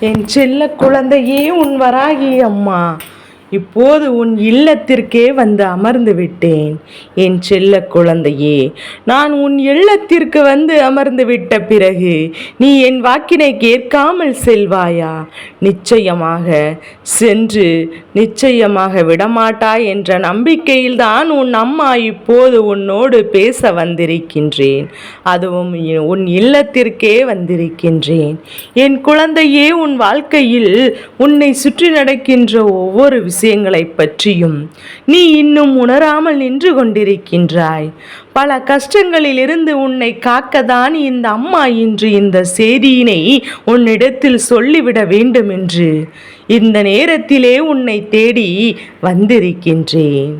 என் செல்ல குழந்தையே உன் வராகி அம்மா இப்போது உன் இல்லத்திற்கே வந்து அமர்ந்து விட்டேன். என் செல்ல குழந்தையே நான் உன் இல்லத்திற்கு வந்து அமர்ந்து விட்ட பிறகு நீ என் வாக்கினை கேட்காமல் செல்வாயா? நிச்சயமாக சென்று நிச்சயமாக விடமாட்டாய் என்ற நம்பிக்கையில்தான் உன் அம்மா இப்போது உன்னோடு பேச வந்திருக்கின்றேன். அதுவும் உன் இல்லத்திற்கே வந்திருக்கின்றேன். என் குழந்தையே உன் வாழ்க்கையில் உன்னை சுற்றி நடக்கின்ற ஒவ்வொரு விஷயங்களை பற்றியும் நீ இன்னும் உணராமல் நின்று கொண்டிருக்கின்றாய். பல கஷ்டங்களிலிருந்து உன்னை காக்கத்தான் இந்த அம்மா இன்று இந்த செய்தியினை உன்னிடத்தில் சொல்லிவிட வேண்டும் என்று இந்த நேரத்திலே உன்னை தேடி வந்திருக்கின்றேன்.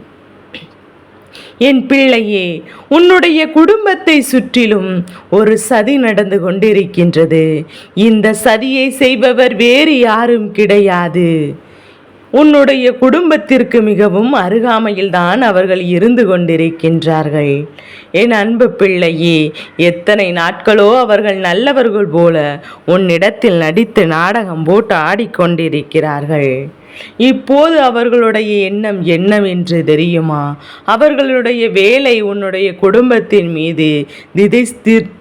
என் பிள்ளையே உன்னுடைய குடும்பத்தை சுற்றிலும் ஒரு சதி நடந்து கொண்டிருக்கின்றது. இந்த சதியை செய்பவர் வேறு யாரும் கிடையாது. உன்னுடைய குடும்பத்திற்கு மிகவும் அருகாமையில்தான் அவர்கள் இருந்து கொண்டிருக்கின்றார்கள். என் அன்பு பிள்ளையே எத்தனை நாட்களோ அவர்கள் நல்லவர்கள் போல உன்னிடத்தில் நடித்து நாடகம் போட்டு ஆடிக்கொண்டிருக்கிறார்கள் இப்போது அவர்களுடைய எண்ணம் என்னவென்று தெரியுமா? அவர்களுடைய வேலை உன்னுடைய குடும்பத்தின் மீது திதை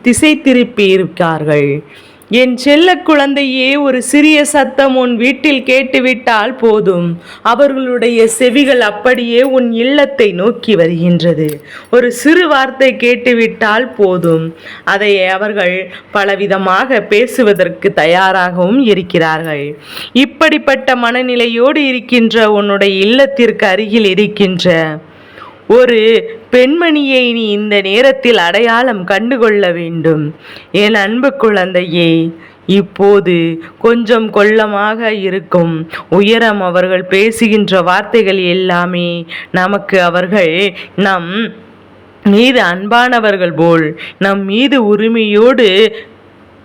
திசை திருப்பி இருக்கார்கள். என் செல்ல குழந்தையே ஒரு சிறிய சத்தம் உன் வீட்டில் கேட்டுவிட்டால் போதும். அவர்களுடைய செவிகள் அப்படியே உன் இல்லத்தை நோக்கி வருகின்றது. ஒரு சிறு வார்த்தை கேட்டுவிட்டால் போதும். அதை அவர்கள் பலவிதமாக பேசுவதற்கு தயாராகவும் இருக்கிறார்கள். இப்படிப்பட்ட மனநிலையோடு இருக்கின்ற உன்னுடைய இல்லத்திற்கு அருகில் இருக்கின்ற ஒரு பெண்மணியை நீ இந்த நேரத்தில் அடையாளம் கண்டுகொள்ள வேண்டும். என் அன்பு குழந்தையே இப்போது கொஞ்சம் கொள்ளமாக இருக்கும். உயரம் அவர்கள் பேசுகின்ற வார்த்தைகள் எல்லாமே நமக்கு அவர்கள் நம் மீது அன்பானவர்கள் போல் நம் மீது உரிமையோடு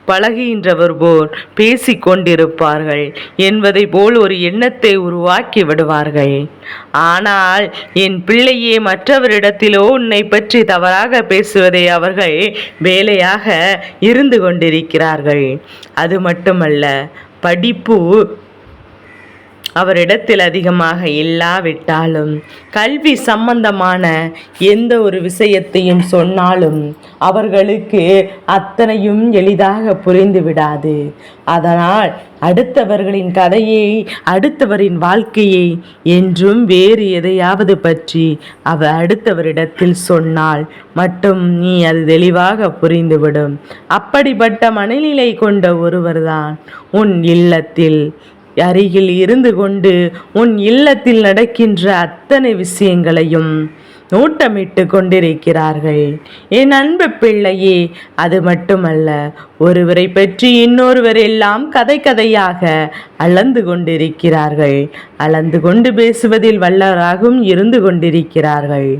பழகுகின்றவர் போல் பேசி கொண்டிருப்பார்கள் என்பதை போல் ஒரு எண்ணத்தை உருவாக்கி விடுவார்கள் ஆனால் என் பிள்ளையே மற்றவரிடத்திலோ உன்னை பற்றி தவறாக பேசுவதை அவர்கள் வேலையாக இருந்து கொண்டிருக்கிறார்கள். அது மட்டுமல்ல படிப்பு அவரிடத்தில் அதிகமாக இல்லாவிட்டாலும் கல்வி சம்பந்தமான எந்த ஒரு விஷயத்தையும் சொன்னாலும் அவர்களுக்கு அத்தனையும் எளிதாக புரிந்து விடாது. அதனால் அடுத்தவர்களின் கதையை அடுத்தவரின் வாழ்க்கையை என்றும் வேறு எதையாவது பற்றி அவ அடுத்தவரிடத்தில் சொன்னால் மட்டும் நீ அது தெளிவாக புரிந்துவிடும். அப்படிப்பட்ட மனநிலை கொண்ட ஒருவர்தான் உன் இல்லத்தில் அருகில் இருந்து கொண்டு உன் இல்லத்தில் நடக்கின்ற அத்தனை விஷயங்களையும் நோட்டமிட்டு கொண்டிருக்கிறார்கள். என் அன்பு பிள்ளையே அது மட்டுமல்ல ஒருவரை பற்றி இன்னொருவர் எல்லாம் கதை கதையாக அளந்து கொண்டிருக்கிறார்கள். அளந்து கொண்டு பேசுவதில் வல்லவராகவும் இருந்து கொண்டிருக்கிறார்கள்.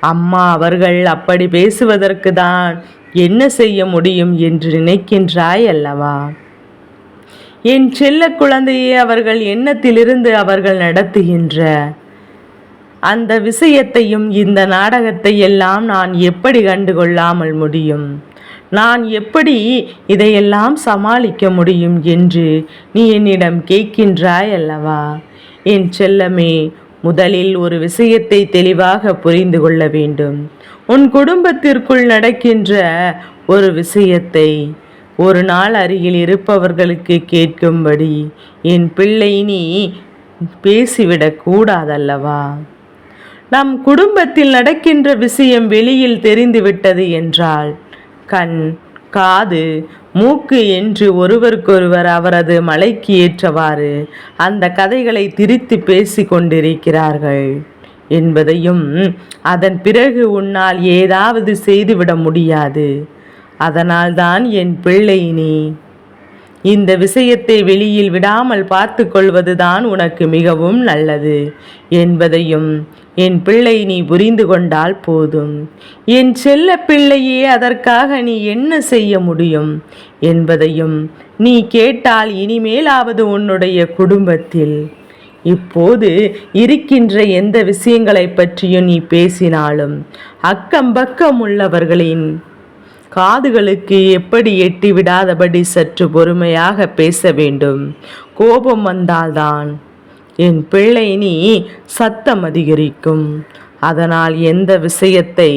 அம்மா அவர்கள் அப்படி பேசுவதற்கு தான் என்ன செய்ய முடியும் என்று நினைக்கின்றாய் அல்லவா? என் செல்ல குழந்தையை அவர்கள் எண்ணத்திலிருந்து அவர்கள் நடத்துகின்ற அந்த விஷயத்தையும் இந்த நாடகத்தை எல்லாம் நான் எப்படி கண்டுகொள்ளாமல் முடியும்? நான் எப்படி இதையெல்லாம் சமாளிக்க முடியும் என்று நீ என்னிடம் கேட்கின்றாய் அல்லவா? என் செல்லமே முதலில் ஒரு விஷயத்தை தெளிவாக புரிந்து கொள்ள வேண்டும். உன் குடும்பத்திற்குள் நடக்கின்ற ஒரு விஷயத்தை ஒரு நாள் அருகில் இருப்பவர்களுக்கு கேட்கும்படி என் பிள்ளை நீ பேசிவிடக் கூடாதல்லவா? நம் குடும்பத்தில் நடக்கின்ற விஷயம் வெளியில் தெரிந்துவிட்டது என்றால் கண் காது மூக்கு என்று ஒருவருக்கொருவர் அவரது மலைக்கு ஏற்றவாறு அந்த கதைகளை திரித்து பேசிக் கொண்டிருக்கிறார்கள் என்பதையும் அதன் பிறகு உன்னால் ஏதாவது செய்துவிட முடியாது. அதனால்தான் என் பிள்ளை நீ. இந்த விஷயத்தை வெளியில் விடாமல் பார்த்து கொள்வதுதான் உனக்கு மிகவும் நல்லது என்பதையும் என் பிள்ளை நீ புரிந்து கொண்டால் போதும். என் செல்ல பிள்ளையே அதற்காக நீ என்ன செய்ய முடியும் என்பதையும் நீ கேட்டால் இனிமேலாவது உன்னுடைய குடும்பத்தில். இப்போது இருக்கின்ற எந்த விஷயங்களை பற்றியும் நீ பேசினாலும் அக்கம் பக்கம் உள்ளவர்களின் காதுகளுக்கு எப்படி எட்டி விடாதபடி சற்று பொறுமையாக பேச வேண்டும். கோபம் வந்தால்தான் என் பிள்ளை நீ சத்தம் அதிகரிக்கும். அதனால் எந்த விஷயத்தை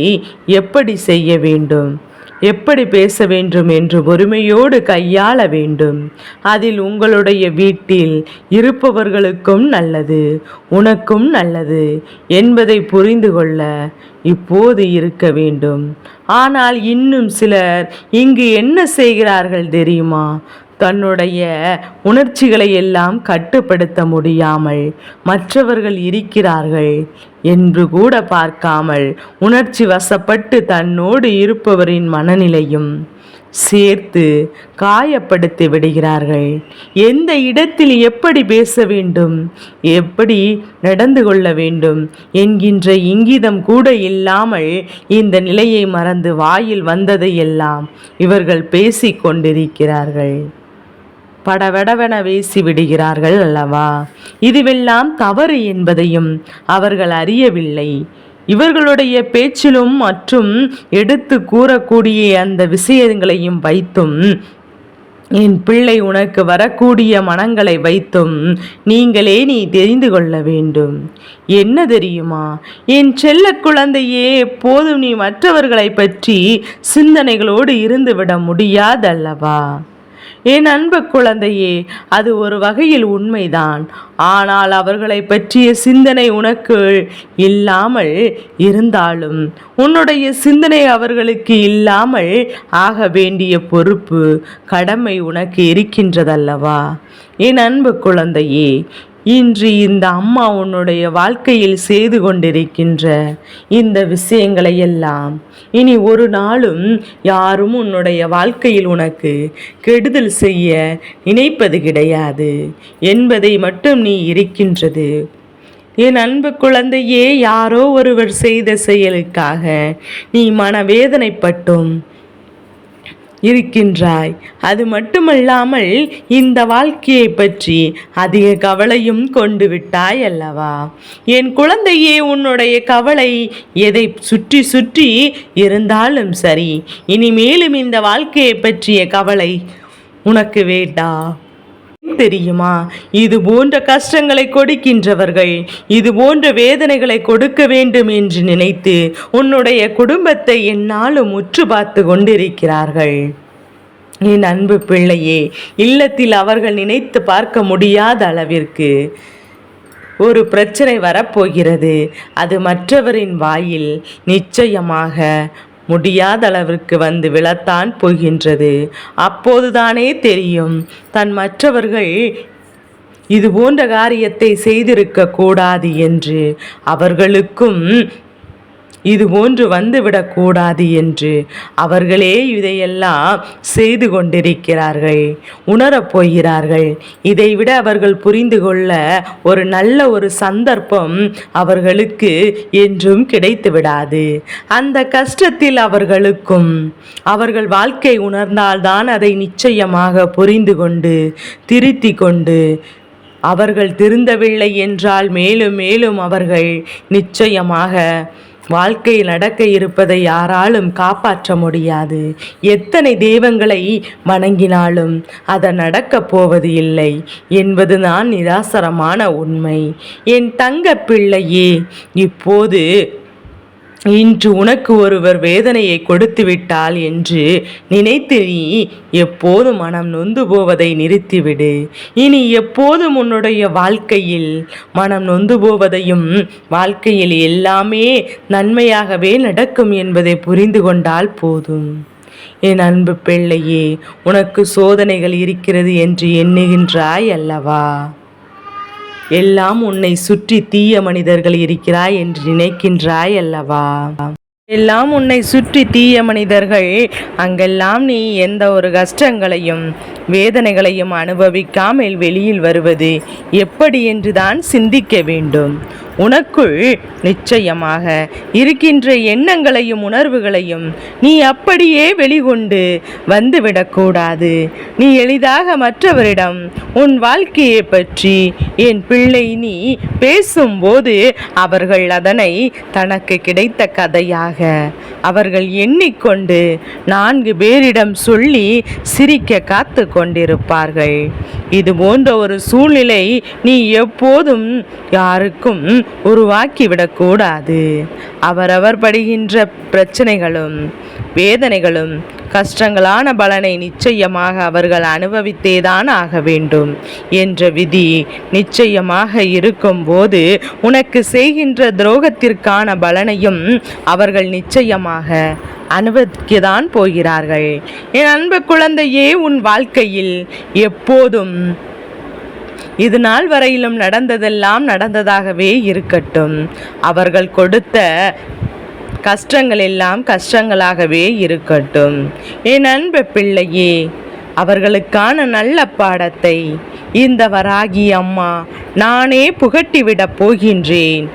எப்படி செய்ய வேண்டும்? எப்படி பேச வேண்டும் என்று பொறுமையோடு கையாள வேண்டும். அதில் உங்களுடைய வீட்டில் இருப்பவர்களுக்கும் நல்லது உனக்கும் நல்லது என்பதை புரிந்து கொள்ள இப்போது இருக்க வேண்டும். ஆனால் இன்னும் சிலர் இங்கு என்ன செய்கிறார்கள் தெரியுமா? தன்னுடைய உணர்ச்சிகளை எல்லாம் கட்டுப்படுத்த முடியாமல் மற்றவர்கள் இருக்கிறார்கள் என்று கூட பார்க்காமல் உணர்ச்சி வசப்பட்டு தன்னோடு இருப்பவரின் மனநிலையும் சேர்த்து காயப்படுத்தி விடுகிறார்கள். எந்த இடத்தில் எப்படி பேச வேண்டும் எப்படி நடந்து கொள்ள வேண்டும் என்கின்ற இங்கிதம் கூட இல்லாமல் இந்த நிலையை மறந்து வாயில் வந்ததை எல்லாம் இவர்கள் பேசி கொண்டிருக்கிறார்கள். படவெடவென வீசி விடுகிறார்கள் அல்லவா? இதுவெல்லாம் தவறு என்பதையும் அவர்கள் அறியவில்லை. இவர்களுடைய பேச்சிலும் மற்றும் எடுத்து கூறக்கூடிய அந்த விஷயங்களையும் வைத்தும் என் பிள்ளை உனக்கு வரக்கூடிய மனங்களை வைத்தும் நீங்களே நீ தெரிந்து கொள்ள வேண்டும். என்ன தெரியுமா? என் செல்ல குழந்தையே எப்போதும் நீ மற்றவர்களை பற்றி சிந்தனைகளோடு இருந்துவிட முடியாதல்லவா? என் அன்பு குழந்தையே அது ஒரு வகையில் உண்மைதான். ஆனால் அவர்களை பற்றிய சிந்தனை உனக்கு இல்லாமல் இருந்தாலும் உன்னுடைய சிந்தனை அவர்களுக்கு இல்லாமல் ஆக வேண்டிய பொறுப்பு கடமை உனக்கு இருக்கின்றதல்லவா? என் அன்பு குழந்தையே இன்று இந்த அம்மா உன்னுடைய வாழ்க்கையில் செய்து கொண்டிருக்கின்ற இந்த விஷயங்களை எல்லாம் இனி ஒரு நாளும் யாரும் உன்னுடைய வாழ்க்கையில் உனக்கு கெடுதல் செய்ய நினைப்பது கிடையாது என்பதை மட்டும் நீ இருக்கின்றது. என் அன்பு குழந்தையே யாரோ ஒருவர் செய்த செயலுக்காக நீ மனவேதனைப்பட்டும் இருக்கின்றாய். அது மட்டுமல்லாமல் இந்த வாழ்க்கையை பற்றி அதிக கவலையும் கொண்டு விட்டாய் அல்லவா? என் குழந்தையே உன்னுடைய கவலை எதை சுற்றி சுற்றி இருந்தாலும் சரி இனிமேலும் இந்த வாழ்க்கையை பற்றிய கவலை உனக்கு வேண்டா. தெரியுமா? இது போன்ற கஷ்டங்களை கொடுக்கின்றவர்கள் இது போன்ற வேதனைகளை கொடுக்க வேண்டும் என்று நினைத்து உன்னுடைய குடும்பத்தை என்னாலும் உற்று பார்த்து கொண்டிருக்கிறார்கள். என் அன்பு பிள்ளையே இல்லத்தில் அவர்கள் நினைத்து பார்க்க முடியாத அளவிற்கு ஒரு பிரச்சனை வரப்போகிறது. அது மற்றவரின் வாயில் நிச்சயமாக முடியாத அளவிற்கு வந்து விழத்தான் போகின்றது. அப்போதுதானே தெரியும். தன் மற்றவர்கள் இது போன்ற காரியத்தை செய்திருக்க கூடாது என்று. அவர்களுக்கும் இது போன்று வந்துவிடக்கூடாது என்று அவர்களே இதையெல்லாம் செய்து கொண்டிருக்கிறார்கள் உணரப் போகிறார்கள். இதைவிட அவர்கள் புரிந்து கொள்ள ஒரு நல்ல ஒரு சந்தர்ப்பம் அவர்களுக்கு என்றும் கிடைத்து விடாது. அந்த கஷ்டத்தில் அவர்களுக்கும் அவர்கள் வாழ்க்கை உணர்ந்தால்தான் அதை நிச்சயமாக புரிந்து கொண்டு திருத்தி கொண்டு அவர்கள் திருந்தவில்லை என்றால் மேலும் மேலும் அவர்கள் நிச்சயமாக வாழ்க்கையில் நடக்க இருப்பதை யாராலும் காப்பாற்ற முடியாது. எத்தனை தெய்வங்களை வணங்கினாலும் அதை நடக்கப் போவது இல்லை என்பது தான் நிராசரமான உண்மை. என் தங்க பிள்ளையே இப்போது இன்று உனக்கு ஒருவர் வேதனையை கொடுத்து விட்டால் என்று நினைத்து நீ எப்போதும் மனம் நொந்து போவதை நிறுத்திவிடு. இனி எப்போதும் உன்னுடைய வாழ்க்கையில் மனம் நொந்து போவதையும் வாழ்க்கையில் எல்லாமே நன்மையாகவே நடக்கும் என்பதை புரிந்து கொண்டால் போதும். என் அன்பு பிள்ளையே உனக்கு சோதனைகள் இருக்கிறது என்று எண்ணுகின்றாய் அல்லவா? எல்லாம் உன்னை சுற்றி தீய மனிதர்கள் இருக்கிறாய் என்று நினைக்கின்றாய் அல்லவா? எல்லாம் உன்னை சுற்றி தீய மனிதர்கள் அங்கெல்லாம் நீ எந்த ஒரு கஷ்டங்களையும் வேதனைகளையும் அனுபவிக்காமல் வெளியில் வருவது எப்படி என்றுதான் சிந்திக்க வேண்டும். உனக்குள் நிச்சயமாக இருக்கின்ற எண்ணங்களையும் உணர்வுகளையும் நீ அப்படியே வெளிகொண்டு வந்துவிடக்கூடாது நீ எளிதாக மற்றவரிடம் உன் வாழ்க்கையை பற்றி என் பிள்ளை நீ பேசும்போது அவர்கள் அதனை தனக்கு கிடைத்த கதையாக. அவர்கள் எண்ணிக்கொண்டு நான்கு பேரிடம் சொல்லி சிரிக்க காத்து கொண்டிருப்பார்கள். இது போன்ற ஒரு சூழ்நிலை நீ எப்போதும் யாருக்கும் உருவாக்கிவிடக்கூடாது அவரவர் படுகின்ற பிரச்சனைகளும் வேதனைகளும் கஷ்டங்களான பலனை நிச்சயமாக அவர்கள் அனுபவித்தேதான் ஆக வேண்டும் என்ற விதி நிச்சயமாக இருக்கும்போது உனக்கு செய்கின்ற துரோகத்திற்கான பலனையும் அவர்கள் நிச்சயமாக அனுபவிக்கத்தான் போகிறார்கள். என் அன்பு குழந்தையே உன் வாழ்க்கையில் எப்போதும் இது நாள் வரையிலும் நடந்ததெல்லாம் நடந்ததாகவே இருக்கட்டும். அவர்கள் கொடுத்த கஷ்டங்கள் எல்லாம் கஷ்டங்களாகவே இருக்கட்டும். என் அன்பு பிள்ளையே அவர்களுக்கான நல்ல பாடத்தை இந்த வராகி அம்மா நானே புகட்டிவிடப் போகின்றேன்.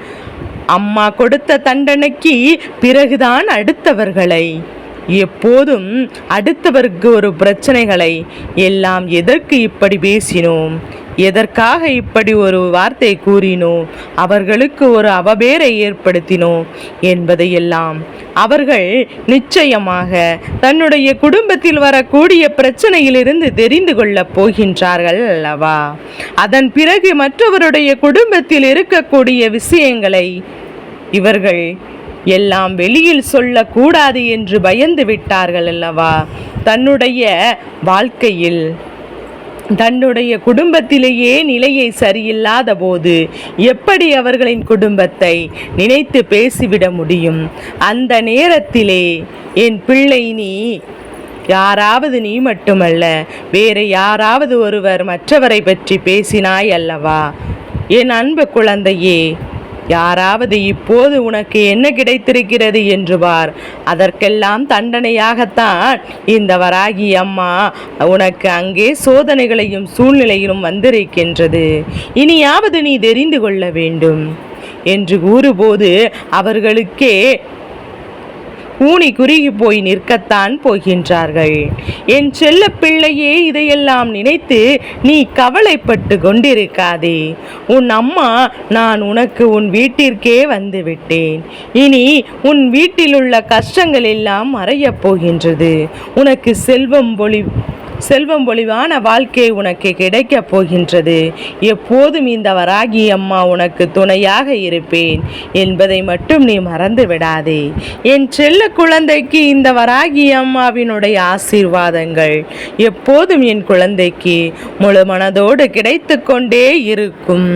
அம்மா கொடுத்த தண்டனைக்கு பிறகுதான் அடுத்தவர்களை எப்போதும் அடுத்தவருக்கு ஒரு பிரச்சனைகளை எல்லாம் எதற்கு இப்படி பேசினோம்? எதற்காக இப்படி ஒரு வார்த்தை கூறினோம் அவர்களுக்கு ஒரு அவபேரை ஏற்படுத்தினோம் என்பதையெல்லாம் அவர்கள் நிச்சயமாக தன்னுடைய குடும்பத்தில் வரக்கூடிய பிரச்சனையிலிருந்து தெரிந்து கொள்ளப் போகின்றார்கள் அல்லவா? அதன் பிறகு மற்றவருடைய குடும்பத்தில் இருக்கக்கூடிய விஷயங்களை இவர்கள் எல்லாம் வெளியில் சொல்லக்கூடாது என்று பயந்து விட்டார்கள் அல்லவா? தன்னுடைய வாழ்க்கையில் தன்னுடைய குடும்பத்திலேயே நிலையை சரியில்லாத போது எப்படி அவர்களின் குடும்பத்தை நினைத்து பேசிவிட முடியும்? அந்த நேரத்திலே என் பிள்ளை நீ யாராவது நீ மட்டுமல்ல வேறு யாராவது ஒருவர் மற்றவரை பற்றி பேசினாய் அல்லவா? என் அன்பு குழந்தையே யாராவது இப்போது உனக்கு என்ன கிடைத்திருக்கிறது என்று பார். அதற்கெல்லாம் தண்டனையாகத்தான் இந்த வராகி அம்மா உனக்கு அங்கே சோதனைகளையும் சூழ்நிலையிலும் வந்திருக்கின்றது. இனியாவது நீ தெரிந்து கொள்ள வேண்டும். என்று கூறும்போது அவர்களுக்கே ஊனி குறுகி போய் நிற்கத்தான் போகின்றார்கள். என் செல்ல பிள்ளையே இதையெல்லாம் நினைத்து நீ கவலைப்பட்டு கொண்டிருக்காதே. உன் அம்மா நான் உனக்கு உன் வீட்டிற்கே வந்து விட்டேன். இனி உன் வீட்டில் உள்ள கஷ்டங்கள் எல்லாம் மறையப் போகின்றது. உனக்கு செல்வம் பொழி செல்வம் பொலிவான வாழ்க்கை உனக்கு கிடைக்கப் போகின்றது. எப்போதும் இந்த வராகி அம்மா உனக்கு துணையாக இருப்பேன். என்பதை மட்டும் நீ மறந்து விடாதே. என் செல்ல குழந்தைக்கு இந்த வராகி அம்மாவினுடைய ஆசீர்வாதங்கள் எப்போதும் என் குழந்தைக்கு முழு மனதோடு கிடைத்து கொண்டே இருக்கும்.